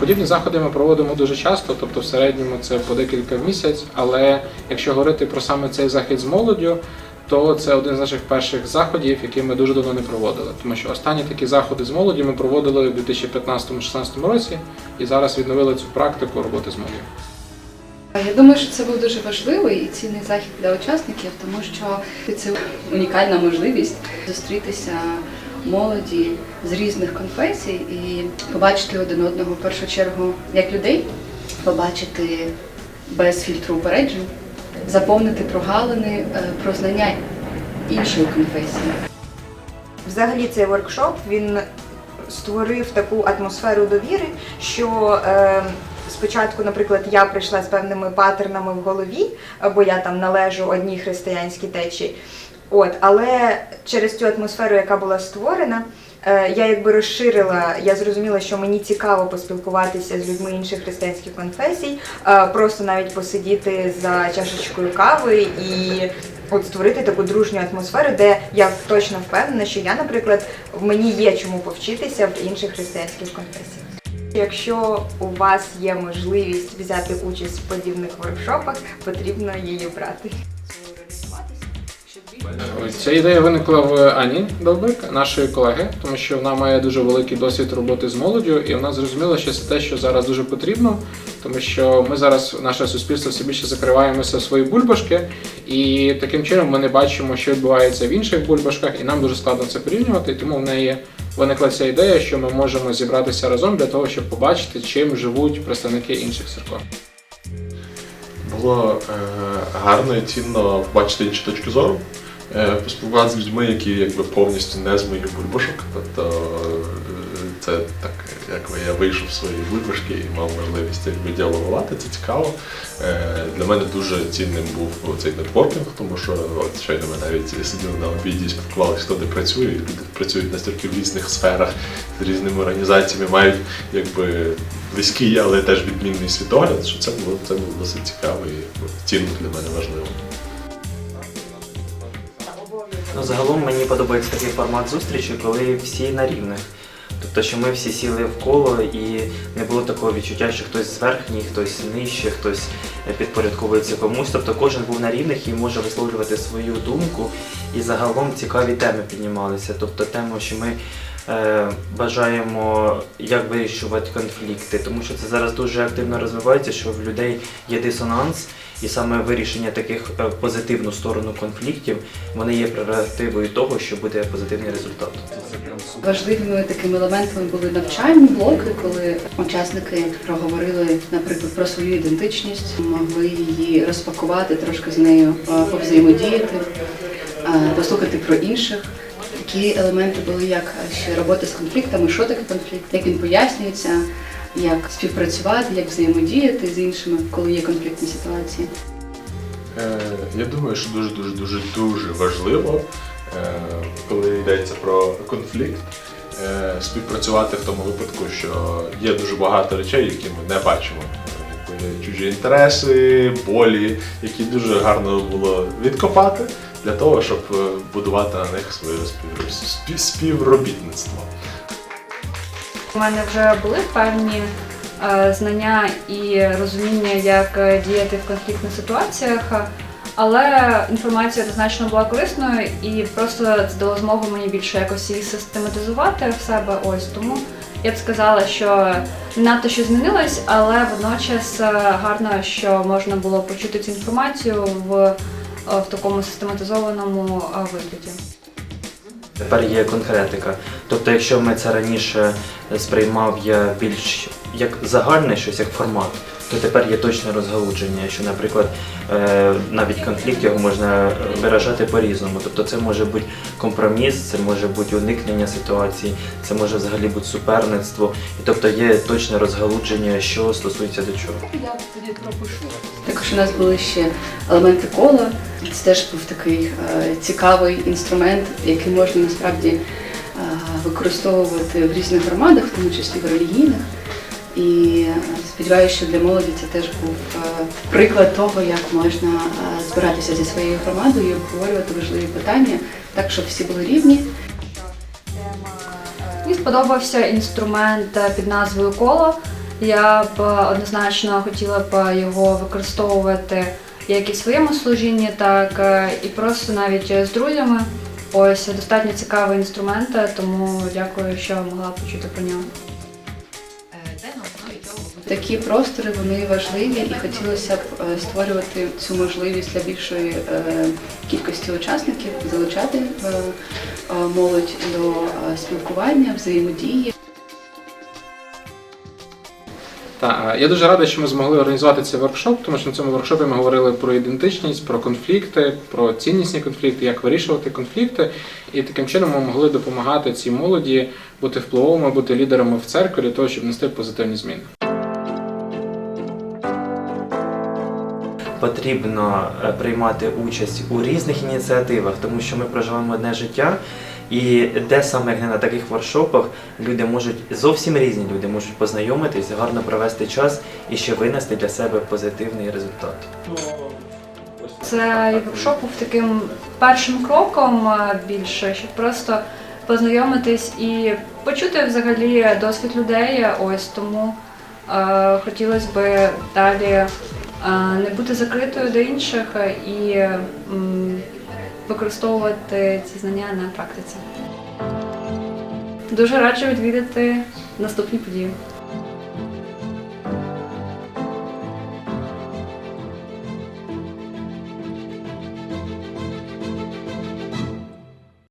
Подібні заходи ми проводимо дуже часто, тобто в середньому це по декілька в місяць. Але якщо говорити про саме цей захід з молоддю, то це один з наших перших заходів, які ми дуже давно не проводили. Тому що останні такі заходи з молоді ми проводили у 2015-2016 році і зараз відновили цю практику роботи з молоддю. Я думаю, що це був дуже важливий і цінний захід для учасників, тому що це унікальна можливість зустрітися молоді з різних конфесій і побачити один одного в першу чергу як людей, побачити без фільтру упереджень, заповнити прогалини е, про знання іншої конфесії. Взагалі цей воркшоп він створив таку атмосферу довіри, що е, спочатку, наприклад, я прийшла з певними паттернами в голові, бо я там належу одній християнській течії. От, але через цю атмосферу, яка була створена, е, я якби розширила, я зрозуміла, що мені цікаво поспілкуватися з людьми інших християнських конфесій, е, просто навіть посидіти за чашечкою кави і от створити таку дружню атмосферу, де я точно впевнена, що я, наприклад, в мені є чому повчитися в інших християнських конфесіях. Якщо у вас є можливість взяти участь в подібних воркшопах, потрібно її брати. Ця ідея виникла в Ані Довбик, нашої колеги, тому що вона має дуже великий досвід роботи з молоддю, і вона зрозуміла, що це те, що зараз дуже потрібно, тому що ми зараз, наше суспільство, все більше закриваємося в свої бульбашки, і таким чином ми не бачимо, що відбувається в інших бульбашках, і нам дуже складно це порівнювати. Тому в неї виникла ця ідея, що ми можемо зібратися разом для того, щоб побачити, чим живуть представники інших церков. Було е, гарно і цінно бачити інші точки зору, поспілкуватися з людьми, які якби повністю не з моїх бульбашок. Тобто е, це так, якби я вийшов з своєї бульбашки і мав можливість якби діалогувати, це цікаво. Е, для мене дуже цінним був цей нетворкінг, тому що от щойно ми навіть сиділи на обіді і спілкувалися, хто де працює, люди працюють настільки в різних сферах з різними організаціями, мають якби близький, але теж відмінний світогляд, що це було це було досить цікаво і цінно для мене важливо. Ну, загалом мені подобається такий формат зустрічі, коли всі на рівних. Тобто, що ми всі сіли в коло і не було такого відчуття, що хтось зверхній, хтось нижче, хтось підпорядковується комусь. Тобто кожен був на рівних і може висловлювати свою думку. І загалом цікаві теми піднімалися. Тобто тему, що ми бажаємо як вирішувати конфлікти, тому що це зараз дуже активно розвивається, що в людей є дисонанс. І саме вирішення таких е, в позитивну сторону конфліктів вони є прерогативою того, що буде позитивний результат. Важливими такими елементами були навчальні блоки, коли учасники проговорили, наприклад, про свою ідентичність, могли її розпакувати, трошки з нею е, повзаємодіяти, е, послухати про інших. Такі елементи були як ще робота з конфліктами, що таке конфлікт, як він пояснюється, як співпрацювати, як взаємодіяти з іншими, коли є конфліктні ситуації. Е, Я думаю, що дуже дуже дуже дуже важливо, е, коли йдеться про конфлікт, е, співпрацювати в тому випадку, що є дуже багато речей, які ми не бачимо. Чужі інтереси, болі, які дуже гарно було відкопати для того, щоб е, будувати на них своє спів- спів- співробітництво. У мене вже були певні е, знання і розуміння, як е, діяти в конфліктних ситуаціях, але інформація однозначно була корисною і просто це дало змогу мені більше якось її систематизувати в себе. Ось тому я б сказала, що не надто що змінилось, але водночас гарно, що можна було почути цю інформацію в, в такому систематизованому е, вигляді. Тепер є конкретика. Тобто, якщо ми це раніше сприймав я більш як загальне щось, як формат, то тепер є точне розгалудження, що, наприклад, е, навіть конфлікт його можна виражати по-різному. Тобто це може бути компроміс, це може бути уникнення ситуації, це може взагалі бути суперництво. І тобто є точне розгалудження, що стосується до чого. Я тоді пропишу. Також у нас були ще елементи кола. Це теж був такий е, цікавий інструмент, який можна насправді е, використовувати в різних громадах, в тому числі в релігійних. І сподіваюся, що для молоді це теж був е, приклад того, як можна е, збиратися зі своєю громадою і обговорювати важливі питання, так щоб всі були рівні. Мені сподобався інструмент е, під назвою коло. Я б однозначно хотіла б його використовувати як і в своєму служінні, так і просто навіть з друзями. Ось достатньо цікавий інструмент, тому дякую, що могла почути про нього. Такі простори вони важливі і хотілося б е, створювати цю можливість для більшої е, кількості учасників, залучати е, молодь до спілкування, взаємодії. Та я дуже радий, що ми змогли організувати цей воркшоп, тому що на цьому воркшопі ми говорили про ідентичність, про конфлікти, про ціннісні конфлікти, як вирішувати конфлікти. І таким чином ми могли допомагати цій молоді бути впливовими, бути лідерами в церкві для того, щоб нести позитивні зміни. Потрібно е, приймати участь у різних ініціативах, тому що ми проживаємо одне життя. І де саме як не на таких воркшопах люди можуть зовсім різні люди можуть познайомитись, гарно провести час і ще винести для себе позитивний результат. Це воркшоп був таким першим кроком е, більше, щоб просто познайомитись і почути взагалі досвід людей. Ось тому е, хотілося б далі не бути закритою до інших і використовувати ці знання на практиці. Дуже раджу відвідати наступні події.